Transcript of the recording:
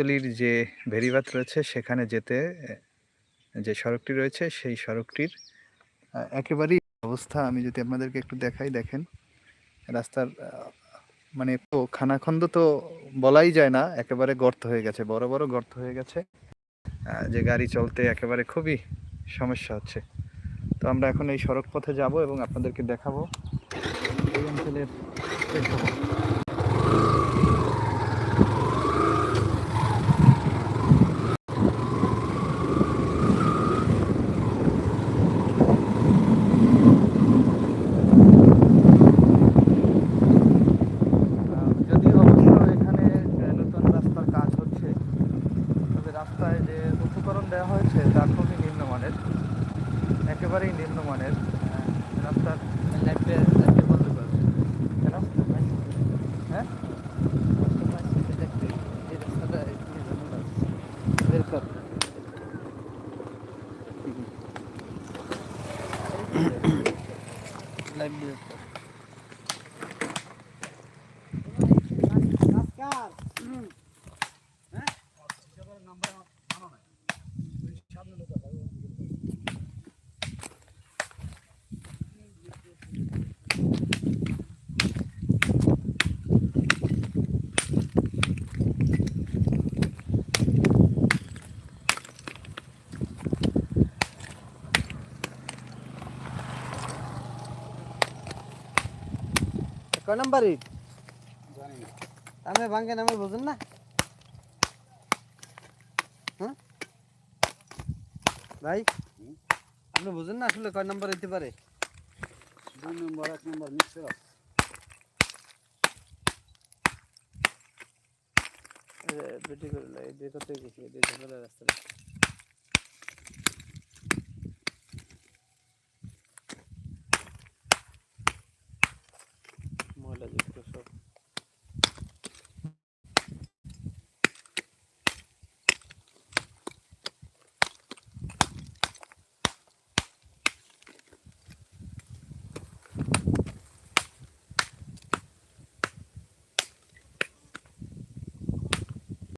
গাবতলির যে ভেরিবাত রয়েছে, সেখানে যেতে যে সড়কটি রয়েছে, সেই সড়কটির একেবারেই অবস্থা আমি যদি আপনাদেরকে একটু দেখাই, দেখেন। রাস্তার মানে খানাখন্দ তো বলাই যায় না, একেবারে গর্ত হয়ে গেছে, বড় বড় গর্ত হয়ে গেছে। যে গাড়ি চলতে একেবারে খুবই সমস্যা হচ্ছে। তো আমরা এখন এই সড়ক পথে যাব এবং আপনাদেরকে দেখাবো। এই অঞ্চলের দেওয়া হয়েছে তা খুবই নিম্নমানের একেবারেই নিম্নমানের রাস্তার লাইফে বন্ধ করবে কেন হ্যাঁ? লাইফ কয় নাম্বার ইট আমি ভাঙ্গে নামে বুঝুন না? হ্যাঁ? ভাই আপনি বুঝুন না আসলে কয় নাম্বার হইতে পারে? দুই নম্বর এক নম্বর মিক্সের বেটি করে বের করতে গেছি এই ঝামেলা রাস্তাটা